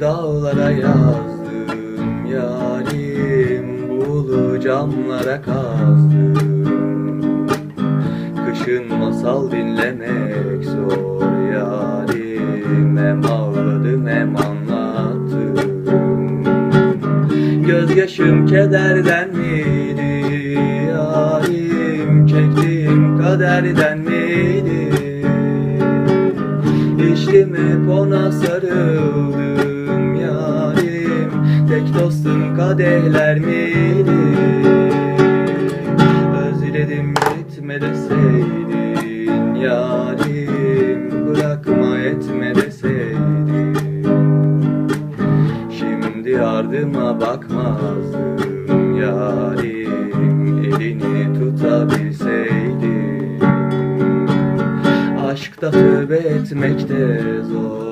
Dağlara yazdım yarim Bulu camlara kazdım. Kışın masal dinlemek zor yarim Hem ağladım hem anlattım. Gözyaşım kederden miydi yarim Çektiğim kaderden miydi? İçtim hep ona sarıldım Dostum kadehler miydi? Özledim gitme deseydin yarim Bırakma etme deseydin. Şimdi ardıma bakmazdım yarim Elini tutabilseydim Aşkta tövbe etmek de zor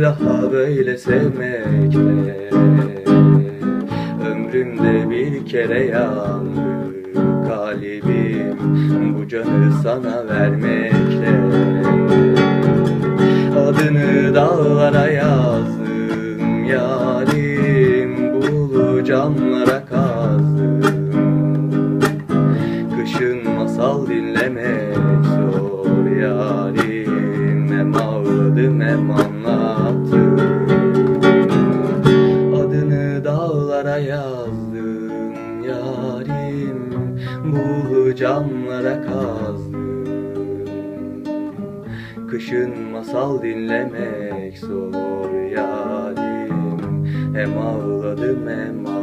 daha böyle sevmek de Ömrümde bir kere yandı kalbim Bu canı sana vermekle Adını dağlara yazdım yarim Bulu camlara kazdım. Kışın masal dinlemek zor yarim Hem ağladım hem anlattım yazdım yarim Bulu camlara kazdım Kışın masal dinlemek zor yarim Hem ağladım hem anlattım